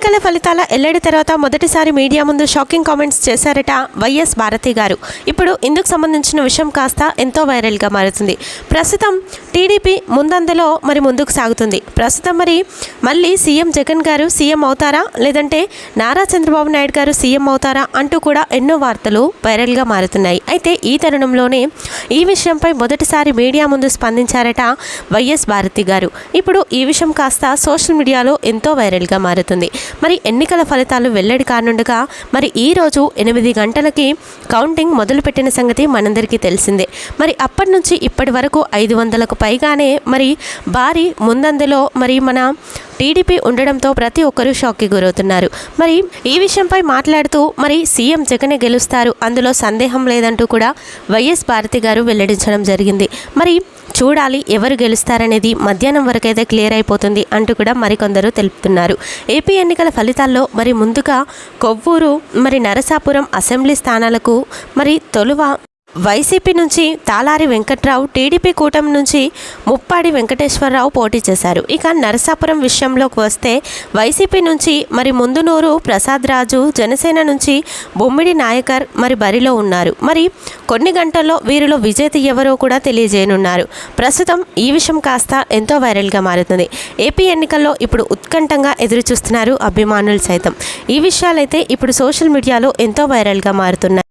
ఎన్నికల ఫలితాల ఎల్లడి తర్వాత మొదటిసారి మీడియా ముందు షాకింగ్ కామెంట్స్ చేశారట వైఎస్ భారతి గారు. ఇప్పుడు ఇందుకు సంబంధించిన విషయం కాస్త ఎంతో వైరల్గా మారుతుంది. ప్రస్తుతం టీడీపీ ముందందలో మరి ముందుకు సాగుతుంది. ప్రస్తుతం మరి మళ్ళీ సీఎం జగన్ గారు సీఎం అవుతారా? లేదంటే నారా చంద్రబాబు నాయుడు గారు సీఎం అవుతారా? అంటూ కూడా ఎన్నో వార్తలు వైరల్గా మారుతున్నాయి. అయితే ఈ తరుణంలోనే ఈ విషయంపై మొదటిసారి మీడియా ముందు స్పందించారట వైఎస్ భారతి గారు. ఇప్పుడు ఈ విషయం కాస్త సోషల్ మీడియాలో ఎంతో వైరల్గా మారుతుంది. మరి ఎన్నికల ఫలితాలు వెల్లడి కానుండగా మరి ఈ రోజు ఎనిమిది గంటలకి కౌంటింగ్ మొదలుపెట్టిన సంగతి మనందరికీ తెలిసిందే. మరి అప్పటి నుంచి ఇప్పటి వరకు ఐదు వందలకు పైగానే మరి భారీ ముందందులో మరి మన టీడీపీ ఉండడంతో ప్రతి ఒక్కరూ షాక్కి గురవుతున్నారు. మరి ఈ విషయంపై మాట్లాడుతూ మరి సీఎం జగనే గెలుస్తారు. అందులో సందేహం లేదంటూ కూడా వైఎస్ భారతి గారు వెల్లడించడం జరిగింది. మరి చూడాలి ఎవరు గెలుస్తారనేది మధ్యాహ్నం వరకైతే క్లియర్ అయిపోతుంది అంటూ కూడా మరికొందరు తెలుపుతున్నారు. ఏపీ ఎన్నికల ఫలితాల్లో మరి ముందుగా కొవ్వూరు మరి నరసాపురం అసెంబ్లీ స్థానాలకు మరి తొలువ వైసీపీ నుంచి తాలారి వెంకట్రావు టీడీపీ కూటమి నుంచి ముప్పాడి వెంకటేశ్వరరావు పోటీ చేశారు. ఇక నరసాపురం విషయంలోకి వస్తే వైసీపీ నుంచి మరి ముందునూరు ప్రసాద్ రాజు జనసేన నుంచి బొమ్మిడి నాయకర్ మరి బరిలో ఉన్నారు. మరి కొన్ని గంటల్లో వీరిలో విజేత ఎవరో కూడా తెలియజేయనున్నారు. ప్రస్తుతం ఈ విషయం కాస్త ఎంతో వైరల్గా మారుతుంది. ఏపీ ఎన్నికల్లో ఇప్పుడు ఉత్కంఠంగా ఎదురు చూస్తున్నారు అభిమానులు సైతం. ఈ విషయాలైతే ఇప్పుడు సోషల్ మీడియాలో ఎంతో వైరల్గా మారుతున్నాయి.